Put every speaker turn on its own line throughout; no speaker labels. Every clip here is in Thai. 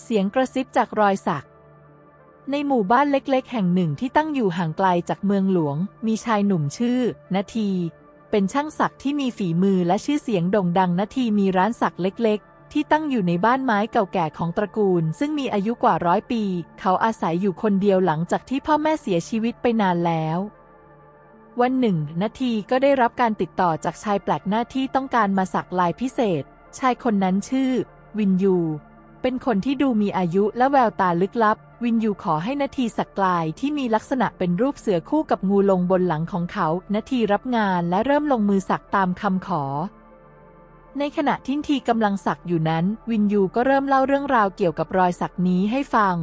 เสียงกระซิบจากรอยสัก ในหมู่บ้านเล็กๆ แห่งหนึ่งที่ตั้งอยู่ห่างไกลจากเมืองหลวง มีชายหนุ่มชื่อ นาที เป็นช่างสักที่มีฝีมือและชื่อเสียงโด่งดังนาทีมีร้านสักเล็กๆ ที่ตั้งอยู่ในบ้านไม้เก่าแก่ของตระกูล ซึ่งมีอายุกว่าร้อยปี เขาอาศัยอยู่คนเดียวหลังจากที่พ่อแม่เสียชีวิตไปนานแล้ววันหนึ่ง นาทีก็ได้รับการติดต่อจากชายแปลกหน้าที่ต้องการมาสักลายพิเศษ ชายคนนั้นชื่อ วินยู เป็นคนที่ดูมีอายุและแววตาลึกลับ วินยูขอให้นาทีสักลายที่มีลักษณะเป็นรูปเสือคู่กับงูลงบนหลังของเขา นาทีรับงานและเริ่มลงมือสักตามคำขอ ในขณะที่ทีกำลังสักอยู่นั้น วินยูก็เริ่มเล่าเรื่องราวเกี่ยวกับรอยสักนี้ให้ฟัง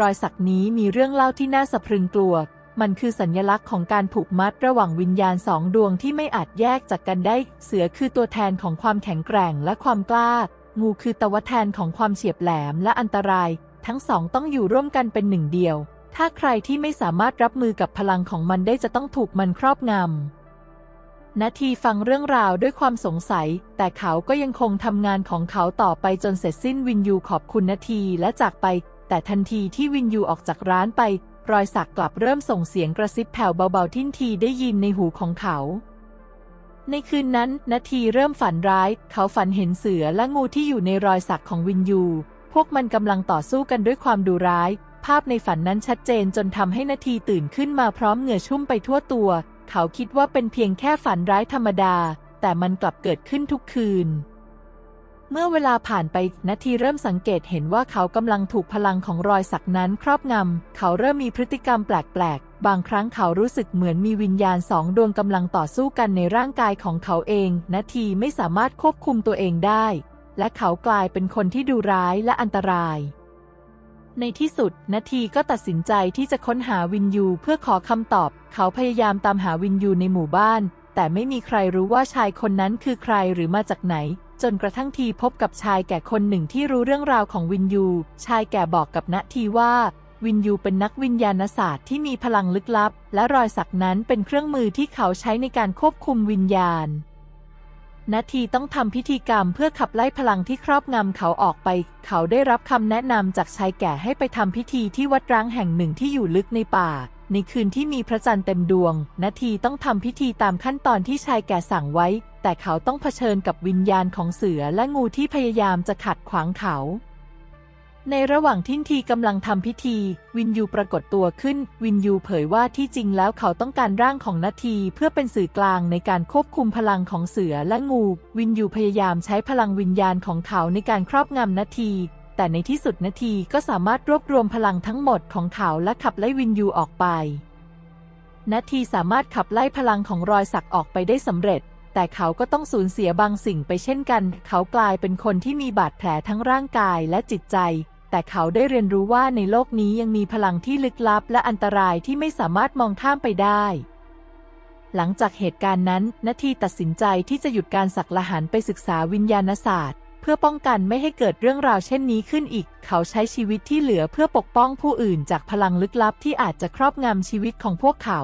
รอยสักนี้มีเรื่องเล่าที่น่าสะพรึงกลัว มันคือสัญลักษณ์ของการผูกมัดระหว่างวิญญาณสองดวงที่ไม่อาจแยกจากกันได้ เสือคือตัวแทนของความแข็งแกร่งและความกล้า งูคือตวแทนของความเฉียบแหลมและอันตราย ทั้งสองต้องอยู่ร่วมกันเป็นหนึ่งเดียว ถ้าใครที่ไม่สามารถรับมือกับพลังของมันได้จะต้องถูกมันครอบงำนาทีฟังเรื่องราวด้วยความสงสัย แต่เขาก็ยังคงทำงานของเขาต่อไปจนเสร็จสิ้นวินยูขอบคุณนาทีและจากไป แต่ทันทีที่วินยูออกจากร้านไป รอยสักกลับเริ่มส่งเสียงกระซิบแผ่วเบาๆทิ้นทีได้ยินในหูของเขา ในคืนนั้นนาทีเริ่มฝันร้าย เขาฝันเห็นเสือและงูที่อยู่ในรอยสักของวินยู พวกมันกำลังต่อสู้กันด้วยความดุร้าย ภาพในฝันนั้นชัดเจนจนทำให้นาทีตื่นขึ้นมาพร้อมเหงื่อชุ่มไปทั่วตัว เขาคิดว่าเป็นเพียงแค่ฝันร้ายธรรมดา แต่มันกลับเกิดขึ้นทุกคืน เมื่อเวลาผ่านไปนาทีเริ่มสังเกตเห็นว่าเขากำลังถูกพลังของรอยสักนั้นครอบงำ เขาเริ่มมีพฤติกรรมแปลกๆ บางครั้งเขารู้สึกเหมือนมีวิญญาณสองดวงกำลังต่อสู้กันในร่างกายของเขาเองนาทีไม่สามารถควบคุมตัวเองได้ และเขากลายเป็นคนที่ดูร้ายและอันตราย ในที่สุดนาทีก็ตัดสินใจที่จะค้นหาวินยูเพื่อขอคำตอบ เขาพยายามตามหาวินยูในหมู่บ้าน แต่ไม่มีใครรู้ว่าชายคนนั้นคือใครหรือมาจากไหน จนกระทั่งทีพบกับชายแก่คนหนึ่งที่รู้เรื่องราวของวินยู ชายแก่บอกกับนาทีว่า วินยูเป็นนักวิญญาณศาสตร์ที่มีพลังลึกลับ และรอยสักนั้นเป็นเครื่องมือที่เขาใช้ในการควบคุมวิญญาณนาทีต้องทำพิธีกรรมเพื่อขับไล่พลังที่ครอบงำเขาออกไป เขาได้รับคำแนะนำจากชายแก่ให้ไปทำพิธีที่วัดร้างแห่งหนึ่งที่อยู่ลึกในป่า ในคืนที่มีพระจันทร์เต็มดวง นาทีต้องทำพิธีตามขั้นตอนที่ชายแก่สั่งไว้ แต่เขาต้องเผชิญกับวิญญาณของเสือและงูที่พยายามจะขัดขวางเขา ในระหว่างที่ทีกำลังทำพิธี วินยูปรากฏตัวขึ้น วินยูเผยว่าที่จริงแล้วเขาต้องการร่างของนาทีเพื่อเป็นสื่อกลางในการควบคุมพลังของเสือและงู วินยูพยายามใช้พลังวิญญาณของเขาในการครอบงำนาที แต่ในที่สุดนาทีก็สามารถรวบรวมพลังทั้งหมดของเขาและขับไล่วินยูออกไป นาทีสามารถขับไล่พลังของรอยสักออกไปได้สำเร็จ แต่เขาก็ต้องสูญเสียบางสิ่งไปเช่นกัน เขากลายเป็นคนที่มีบาดแผลทั้งร่างกายและจิตใจ แต่เขาได้เรียนรู้ว่าในโลกนี้ยังมีพลังที่ลึกลับและอันตรายที่ไม่สามารถมองข้ามไปได้หลังจากเหตุการณ์นั้น นาทีตัดสินใจที่จะหยุดการสักละหันไปศึกษาวิญญาณศาสตร์ พื่อป้องกันไม่ให้เกิดเรื่องราวเช่นนี้ขึ้นอีก เขาใช้ชีวิตที่เหลือเพื่อปกป้องผู้อื่นจากพลังลึกลับที่อาจจะครอบงำชีวิตของพวกเขา